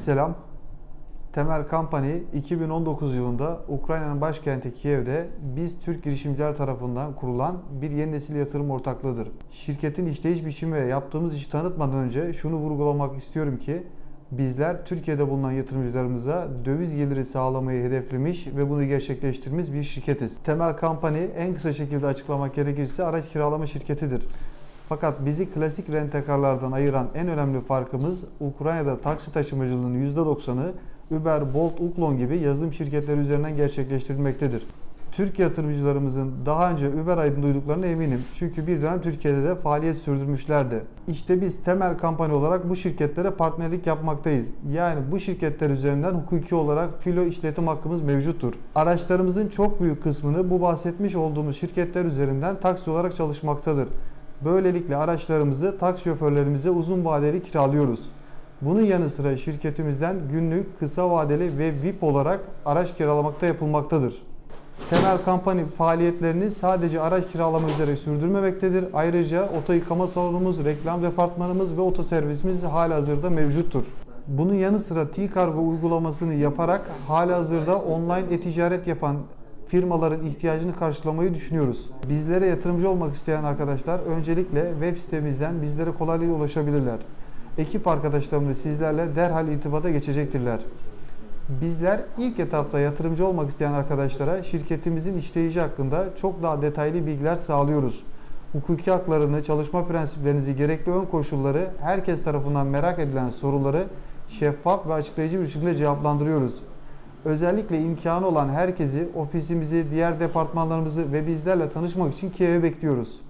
Selam. Temel Company 2019 yılında Ukrayna'nın başkenti Kiev'de biz Türk girişimciler tarafından kurulan bir yeni nesil yatırım ortaklığıdır. Şirketin işleyiş biçimi ve yaptığımız işi tanıtmadan önce şunu vurgulamak istiyorum ki bizler Türkiye'de bulunan yatırımcılarımıza döviz geliri sağlamayı hedeflemiş ve bunu gerçekleştirmiş bir şirketiz. Temel Company en kısa şekilde açıklamak gerekirse araç kiralama şirketidir. Fakat bizi klasik rentekarlardan ayıran en önemli farkımız Ukrayna'da taksi taşımacılığının %90'ı Uber, Bolt, Uklon gibi yazılım şirketleri üzerinden gerçekleştirilmektedir. Türk yatırımcılarımızın daha önce Uber adını duyduklarına eminim. Çünkü bir dönem Türkiye'de de faaliyet sürdürmüşlerdi. İşte biz temel kampanya olarak bu şirketlere partnerlik yapmaktayız. Yani bu şirketler üzerinden hukuki olarak filo işletim hakkımız mevcuttur. Araçlarımızın çok büyük kısmını bu bahsetmiş olduğumuz şirketler üzerinden taksi olarak çalışmaktadır. Böylelikle araçlarımızı taksi şoförlerimize uzun vadeli kiralıyoruz. Bunun yanı sıra şirketimizden günlük, kısa vadeli ve VIP olarak araç kiralamakta yapılmaktadır. Temel kampanya faaliyetlerini sadece araç kiralama üzere sürdürmemektedir. Ayrıca oto yıkama salonumuz, reklam departmanımız ve otoservisimiz hala hazırda mevcuttur. Bunun yanı sıra T-Cargo uygulamasını yaparak hala hazırda online e-ticaret yapan firmaların ihtiyacını karşılamayı düşünüyoruz. Bizlere yatırımcı olmak isteyen arkadaşlar öncelikle web sitemizden bizlere kolaylıkla ulaşabilirler. Ekip arkadaşlarımız sizlerle derhal irtibata geçecektirler. Bizler ilk etapta yatırımcı olmak isteyen arkadaşlara şirketimizin işleyişi hakkında çok daha detaylı bilgiler sağlıyoruz. Hukuki haklarını, çalışma prensiplerinizi, gerekli ön koşulları, herkes tarafından merak edilen soruları şeffaf ve açıklayıcı bir şekilde cevaplandırıyoruz. Özellikle imkanı olan herkesi, ofisimizi, diğer departmanlarımızı ve bizlerle tanışmak için Kiev'e bekliyoruz.